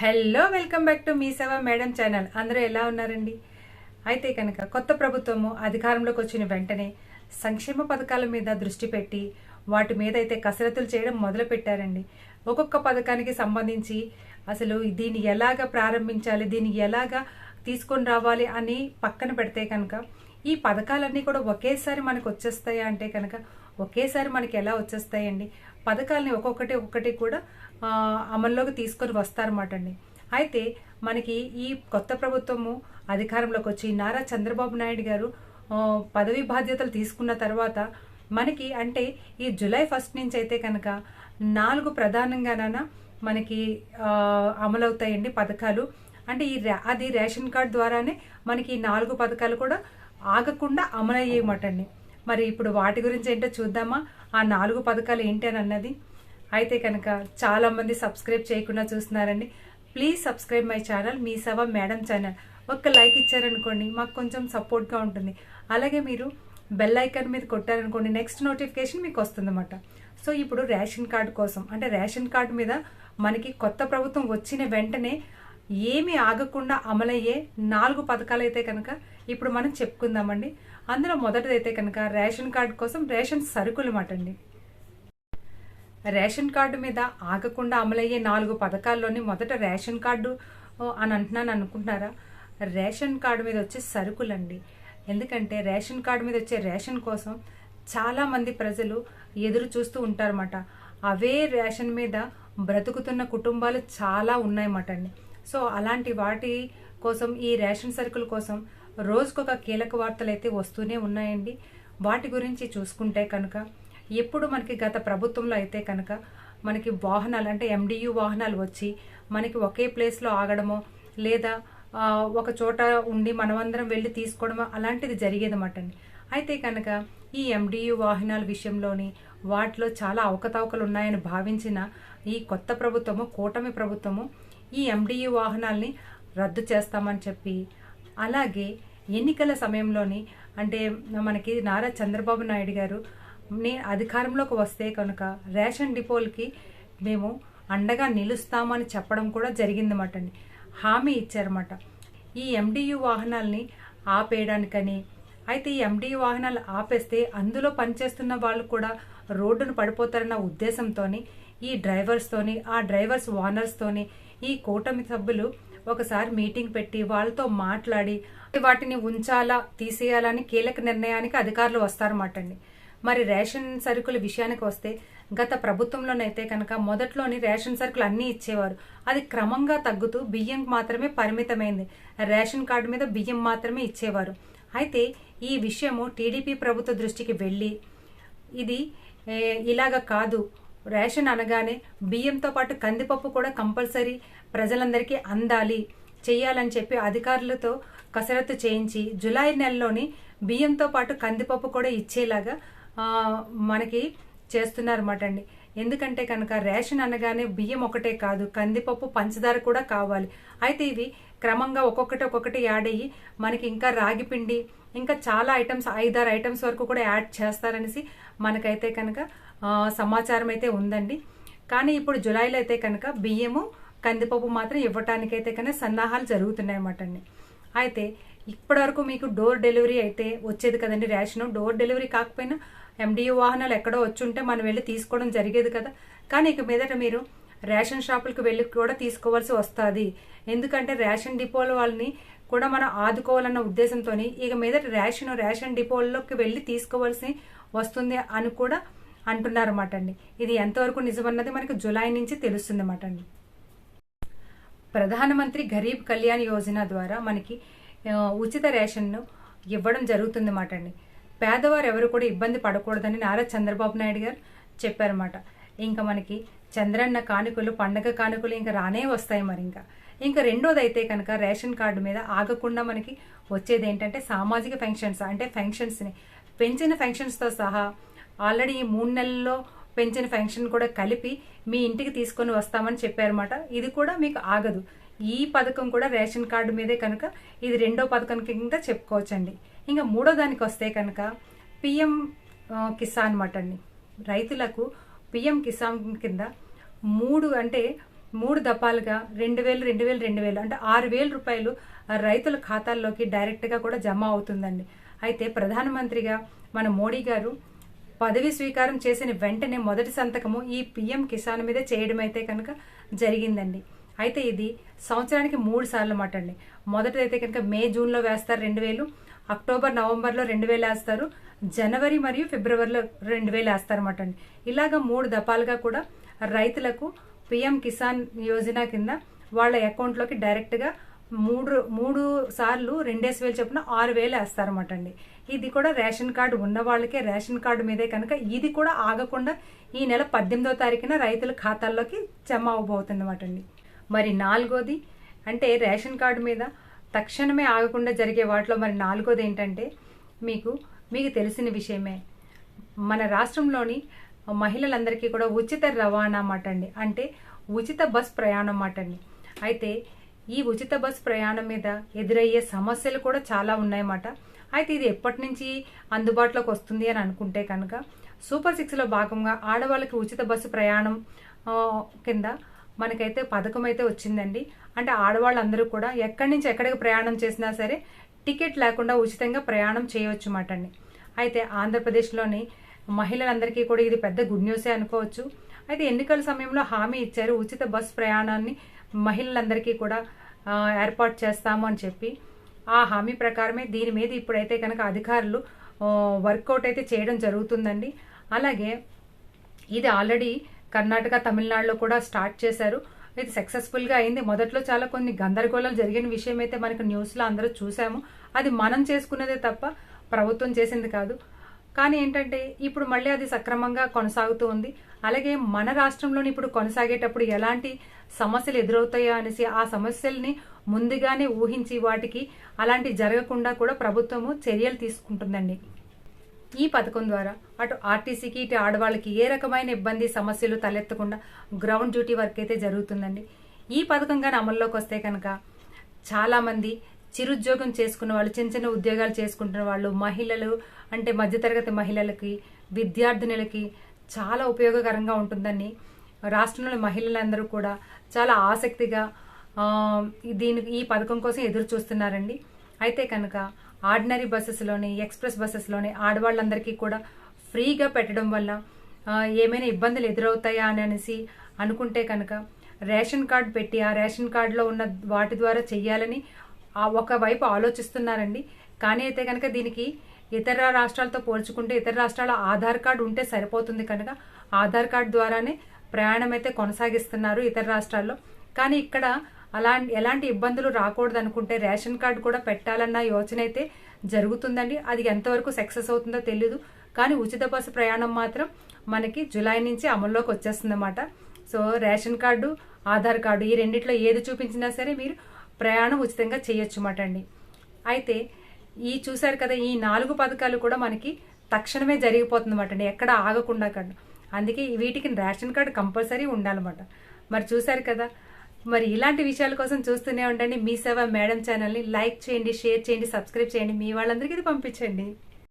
Hello welcome back to మీ సేవ madam channel. అందరూ ఎలా ఉన్నారండి? అయితే కనుక కొత్త ప్రభుత్వము అధికారంలోకి వచ్చిన వెంటనే సంక్షేమ పథకాల మీద దృష్టి పెట్టి వాటి మీద అయితే కసరత్తులు చేయడం మొదలు పెట్టారండి. ఒక్కొక్క పథకానికి సంబంధించి అసలు దీన్ని ఎలాగ ప్రారంభించాలి దీన్ని ఎలాగ తీసుకొని రావాలి అని పక్కన పెడితే కనుక ఈ పథకాలన్నీ కూడా ఒకేసారి మనకు వచ్చేస్తాయా అంటే కనుక ఒకేసారి మనకి ఎలా వచ్చేస్తాయండి? పథకాలని ఒక్కొక్కటి ఒక్కొక్కటి కూడా అమల్లోకి తీసుకొని వస్తారన్నమాట అండి. అయితే మనకి ఈ కొత్త ప్రభుత్వము అధికారంలోకి వచ్చి నారా చంద్రబాబు నాయుడు గారు పదవి బాధ్యతలు తీసుకున్న తర్వాత మనకి అంటే ఈ జూలై ఫస్ట్ నుంచి అయితే కనుక నాలుగు ప్రధానంగాన మనకి అమలవుతాయండి పథకాలు. అంటే ఈ అది రేషన్ కార్డ్ ద్వారానే మనకి ఈ నాలుగు పథకాలు కూడా ఆగకుండా అమలయ్యేయమటండి మరి ఇప్పుడు వాటి గురించి ఏంటో చూద్దామా? ఆ నాలుగు పథకాలు ఏంటి అని అన్నది అయితే కనుక చాలామంది సబ్స్క్రైబ్ చేయకుండా చూస్తున్నారండి. ప్లీజ్ సబ్స్క్రైబ్ మై ఛానల్ మీ సభ మేడం ఛానల్ ఒక్క లైక్ ఇచ్చారనుకోండి మాకు కొంచెం సపోర్ట్గా ఉంటుంది. అలాగే మీరు బెల్ ఐకాన్ మీద కొట్టారనుకోండి నెక్స్ట్ నోటిఫికేషన్ మీకు వస్తుందన్నమాట. సో ఇప్పుడు రేషన్ కార్డు కోసం అంటే రేషన్ కార్డు మీద మనకి కొత్త ప్రభుత్వం వచ్చిన వెంటనే ఏమీ ఆగకుండా అమలయ్యే నాలుగు పథకాలు అయితే కనుక ఇప్పుడు మనం చెప్పుకుందామండి. అందులో మొదటిదైతే కనుక రేషన్ కార్డు కోసం రేషన్ సరుకులు మాట అండి రేషన్ కార్డు మీద ఆగకుండా అమలయ్యే నాలుగు పథకాల్లోని మొదట రేషన్ కార్డు అని అంటున్నాను అనుకుంటున్నారా? రేషన్ కార్డు మీద వచ్చే సరుకులండి. ఎందుకంటే రేషన్ కార్డు మీద వచ్చే రేషన్ కోసం చాలామంది ప్రజలు ఎదురు చూస్తూ ఉంటారన్నమాట. అవే రేషన్ మీద బ్రతుకుతున్న కుటుంబాలు చాలా ఉన్నాయన్నమాట అండి సో అలాంటి వాటి కోసం ఈ రేషన్ సరుకుల కోసం రోజుకొక కీలక వార్తలు అయితే వస్తూనే ఉన్నాయండి. వాటి గురించి చూసుకుంటే కనుక ఎప్పుడు మనకి గత ప్రభుత్వంలో అయితే కనుక మనకి వాహనాలు అంటే ఎండియు వాహనాలు వచ్చి మనకి ఒకే ప్లేస్లో ఆగడమో లేదా ఒక చోట ఉండి మనమందరం వెళ్ళి తీసుకోవడమో అలాంటిది జరిగేదన్నమాట అండి. అయితే కనుక ఈ ఎండియు వాహనాల విషయంలోని వాటిలో చాలా అవకతవకలు ఉన్నాయని భావించిన ఈ కొత్త ప్రభుత్వము కూటమి ప్రభుత్వము ఈ ఎండియు వాహనాల్ని రద్దు చేస్తామని చెప్పి అలాగే ఎన్నికల సమయంలోని అంటే మనకి నారా చంద్రబాబు నాయుడు గారు నేను అధికారంలోకి వస్తే కనుక రేషన్ డిపోలకి మేము అండగా నిలుస్తామని చెప్పడం కూడా జరిగిందన్నమాట అండి. హామీ ఇచ్చారన్నమాట. ఈ ఎండియు వాహనాల్ని ఆపేయడానికని అయితే ఈ ఎండియు వాహనాలు ఆపేస్తే అందులో పనిచేస్తున్న వాళ్ళు కూడా రోడ్డును పడిపోతారన్న ఉద్దేశంతోని ఈ డ్రైవర్స్తోని ఆ డ్రైవర్స్ ఓనర్స్తోని ఈ కూటమి సభ్యులు ఒకసారి మీటింగ్ పెట్టి వాళ్ళతో మాట్లాడి వాటిని ఉంచాలా తీసేయాలని కీలక నిర్ణయానికి అధికారులు వస్తారన్నమాట అండి. మరి రేషన్ సరుకుల విషయానికి వస్తే గత ప్రభుత్వంలోనైతే కనుక మొదట్లోని రేషన్ సరుకులు అన్నీ ఇచ్చేవారు. అది క్రమంగా తగ్గుతూ బియ్యం మాత్రమే పరిమితమైంది. రేషన్ కార్డు మీద బియ్యం మాత్రమే ఇచ్చేవారు. అయితే ఈ విషయము టీడీపీ ప్రభుత్వ దృష్టికి వెళ్ళి ఇది ఇలాగ కాదు. రేషన్ అనగానే బియ్యంతో పాటు కందిపప్పు కూడా కంపల్సరీ ప్రజలందరికీ అందాలి. చేయాలని చెప్పి అధికారులతో కసరత్తు చేయించి జులై నెలలోని బియ్యంతో పాటు కందిపప్పు కూడా ఇచ్చేలాగా మనకి చేస్తున్నారన్నమాట అండి ఎందుకంటే కనుక రేషన్ అనగానే బియ్యం ఒకటే కాదు కందిపప్పు పంచదార కూడా కావాలి. అయితే ఇవి క్రమంగా ఒక్కొక్కటి ఒక్కొక్కటి యాడ్ అయ్యి మనకి ఇంకా రాగి పిండి ఇంకా చాలా ఐటమ్స్ ఐదారు ఐటమ్స్ వరకు కూడా యాడ్ చేస్తారనేసి మనకైతే కనుక సమాచారం అయితే ఉందండి. కానీ ఇప్పుడు జులైలో అయితే కనుక బియ్యము కందిపప్పు మాత్రం ఇవ్వటానికైతే కనుక సన్నాహాలు జరుగుతున్నాయి అన్నమాట అండి అయితే ఇప్పటివరకు మీకు డోర్ డెలివరీ అయితే వచ్చేది కదండి రేషన్. డోర్ డెలివరీ కాకపోయినా ఎండియూ వాహనాలు ఎక్కడో వచ్చుంటే మనం వెళ్ళి తీసుకోవడం జరిగేది కదా. కానీ ఇక మీదట మీరు రేషన్ షాపులకు వెళ్ళి కూడా తీసుకోవాల్సి వస్తుంది. ఎందుకంటే రేషన్ డిపోల వాళ్ళని కూడా మనం ఆదుకోవాలన్న ఉద్దేశంతో ఇక మీదట రేషన్ రేషన్ డిపోల్లోకి వెళ్ళి తీసుకోవాల్సి వస్తుంది అని కూడా అంటున్నారన్నమాట అండి. ఇది ఎంతవరకు నిజమన్నది మనకి జులై నుంచి తెలుస్తుంది అన్నమాట అండి. ప్రధానమంత్రి గరీబ్ కళ్యాణ్ యోజన ద్వారా మనకి ఉచిత రేషన్ను ఇవ్వడం జరుగుతుందన్నమాట అండి. పేదవారు ఎవరు కూడా ఇబ్బంది పడకూడదని నారా చంద్రబాబు నాయుడు గారు చెప్పారన్నమాట. ఇంకా మనకి చంద్రన్న కానుకలు పండగ కానుకలు ఇంకా రానే వస్తాయి మరి ఇంకా. ఇంకా రెండోది అయితే కనుక రేషన్ కార్డు మీద ఆగకుండా మనకి వచ్చేది ఏంటంటే సామాజిక ఫంక్షన్స్ అంటే ఫంక్షన్స్ని పెంచిన ఫంక్షన్స్తో సహా ఆల్రెడీ ఈ మూడు నెలల్లో పెంచిన ఫంక్షన్ కూడా కలిపి మీ ఇంటికి తీసుకొని వస్తామని చెప్పారన్నమాట. ఇది కూడా మీకు ఆగదు. ఈ పథకం కూడా రేషన్ కార్డు మీదే కనుక ఇది రెండో పథకం కింద చెప్పుకోవచ్చండి. ఇంకా మూడో దానికి వస్తే కనుక పిఎం కిసాన్ అనమాట అండి. రైతులకు పిఎం కిసాన్ కింద మూడు అంటే మూడు దఫాలుగా రెండు వేలు రెండు వేలు రెండు వేలు అంటే ఆరు వేల రూపాయలు రైతుల ఖాతాల్లోకి డైరెక్ట్గా కూడా జమ అవుతుందండి. అయితే ప్రధానమంత్రిగా మన మోడీ గారు పదవి స్వీకారం చేసిన వెంటనే మొదటి సంతకము ఈ పిఎం కిసాన్ మీద చేయడం అయితే కనుక జరిగిందండి. అయితే ఇది సంవత్సరానికి మూడు సార్లు అన్నమాట అండి మొదటిదైతే కనుక మే జూన్లో వేస్తారు రెండు వేలు అక్టోబర్ నవంబర్లో రెండు వేలు వేస్తారు జనవరి మరియు ఫిబ్రవరిలో రెండు వేలు వేస్తారన్నమాట అండి ఇలాగ మూడు దఫాలుగా కూడా రైతులకు పిఎం కిసాన్ యోజన కింద వాళ్ళ అకౌంట్లోకి డైరెక్ట్గా మూడు మూడు సార్లు రెండేసి వేలు చొప్పున ఆరు వేలు వేస్తారన్నమాట అండి ఇది కూడా రేషన్ కార్డు ఉన్న వాళ్ళకే రేషన్ కార్డు మీదే కనుక ఇది కూడా ఆగకుండా ఈ నెల పద్దెనిమిదో తారీఖున రైతుల ఖాతాల్లోకి జమ అవబోతుంది అనమాట అండి మరి నాలుగోది అంటే రేషన్ కార్డు మీద తక్షణమే ఆగకుండా జరిగే వాటిలో మరి నాలుగోది ఏంటంటే మీకు మీకు తెలిసిన విషయమే. మన రాష్ట్రంలోని మహిళలందరికీ కూడా ఉచిత రవాణా మాట అండి అంటే ఉచిత బస్ ప్రయాణం మాట అండి అయితే ఈ ఉచిత బస్ ప్రయాణం మీద ఎదురయ్యే సమస్యలు కూడా చాలా ఉన్నాయన్నమాట. అయితే ఇది ఎప్పటి నుంచి అందుబాటులోకి వస్తుంది అని అనుకుంటే కనుక సూపర్ సిక్స్లో భాగంగా ఆడవాళ్ళకి ఉచిత బస్సు ప్రయాణం కింద మనకైతే పథకం అయితే వచ్చిందండి. అంటే ఆడవాళ్ళందరూ కూడా ఎక్కడి నుంచి ఎక్కడికి ప్రయాణం చేసినా సరే టికెట్ లేకుండా ఉచితంగా ప్రయాణం చేయవచ్చు మాట అండి అయితే ఆంధ్రప్రదేశ్లోని మహిళలందరికీ కూడా ఇది పెద్ద గుడ్ న్యూసే అనుకోవచ్చు. అయితే ఎన్నికల సమయంలో హామీ ఇచ్చారు ఉచిత బస్ ప్రయాణాన్ని మహిళలందరికీ కూడా ఏర్పాటు చేస్తాము అని చెప్పి. ఆ హామీ ప్రకారమే దీని మీద ఇప్పుడైతే కనుక అధికారులు వర్కౌట్ అయితే చేయడం జరుగుతుందండి. అలాగే ఇది ఆల్రెడీ కర్ణాటక తమిళనాడులో కూడా స్టార్ట్ చేశారు. ఇది సక్సెస్ఫుల్గా అయింది. మొదట్లో చాలా కొన్ని గందరగోళాలు జరిగిన విషయం అయితే మనకు న్యూస్లో అందరూ చూసాము. అది మనం చేసుకున్నదే తప్ప ప్రభుత్వం చేసింది కాదు. కానీ ఏంటంటే ఇప్పుడు మళ్ళీ అది సక్రమంగా కొనసాగుతూ ఉంది. అలాగే మన రాష్ట్రంలోని ఇప్పుడు కొనసాగేటప్పుడు ఎలాంటి సమస్యలు ఎదురవుతాయో అనేసి ఆ సమస్యల్ని ముందుగానే ఊహించి వాటికి అలాంటి జరగకుండా కూడా ప్రభుత్వము చర్యలు తీసుకుంటుందండి. ఈ పథకం ద్వారా అటు ఆర్టీసీకి ఇటు ఆడవాళ్ళకి ఏ రకమైన ఇబ్బంది సమస్యలు తలెత్తకుండా గ్రౌండ్ డ్యూటీ వర్క్ అయితే జరుగుతుందండి. ఈ పథకం కానీ అమల్లోకి వస్తే కనుక చాలామంది చిరుద్యోగం చేసుకున్న వాళ్ళు చిన్న చిన్న ఉద్యోగాలు చేసుకుంటున్న వాళ్ళు మహిళలు అంటే మధ్యతరగతి మహిళలకి విద్యార్థినులకి చాలా ఉపయోగకరంగా ఉంటుందని రాష్ట్రంలోని మహిళలందరూ కూడా చాలా ఆసక్తిగా దీనికి ఈ పథకం కోసం ఎదురు చూస్తున్నారండి. అయితే కనుక ఆర్డినరీ బస్సెస్లోని ఎక్స్ప్రెస్ బస్సెస్లోని ఆడవాళ్ళందరికీ కూడా ఫ్రీగా పెట్టడం వల్ల ఏమైనా ఇబ్బందులు ఎదురవుతాయా అని అనేసి అనుకుంటే కనుక రేషన్ కార్డ్ పెట్టి ఆ రేషన్ కార్డులో ఉన్న వాటి ద్వారా చెయ్యాలని ఒకవైపు ఆలోచిస్తున్నారండి. కానీ అయితే కనుక దీనికి ఇతర రాష్ట్రాలతో పోల్చుకుంటే ఇతర రాష్ట్రాల ఆధార్ కార్డు ఉంటే సరిపోతుంది కనుక ఆధార్ కార్డు ద్వారానే ప్రయాణం అయితే కొనసాగిస్తున్నారు ఇతర రాష్ట్రాల్లో. కానీ ఇక్కడ అలా ఎలాంటి ఇబ్బందులు రాకూడదు అనుకుంటే రేషన్ కార్డు కూడా పెట్టాలన్న యోచన అయితే జరుగుతుందండి. అది ఎంతవరకు సక్సెస్ అవుతుందో తెలియదు కానీ ఉచిత బస్సు ప్రయాణం మాత్రం మనకి జూలై నుంచి అమల్లోకి వచ్చేస్తుందన్నమాట. So ration card Aadhaar card ఈ రెండిట్లో ఏది చూపించినా సరే మీరు ప్రయాణం ఉచితంగా చేయొచ్చు అన్నమాట అండి. అయితే ఈ చూశారు కదా ఈ నాలుగు పథకాలు కూడా మనకి తక్షణమే జరిగిపోతుంది అన్నమాట అండి. ఎక్కడ ఆగకుండా కన్నా అందుకే వీటికి రేషన్ కార్డు కంపల్సరీ ఉండాలన్నమాట. మరి చూశారు కదా? మరి ఇలాంటి విషయాల కోసం చూస్తూనే ఉండండి. మీ సేవ మేడం ఛానల్ని లైక్ చేయండి షేర్ చేయండి సబ్స్క్రైబ్ చేయండి. మీ వాళ్ళందరికీ ఇది పంపించండి.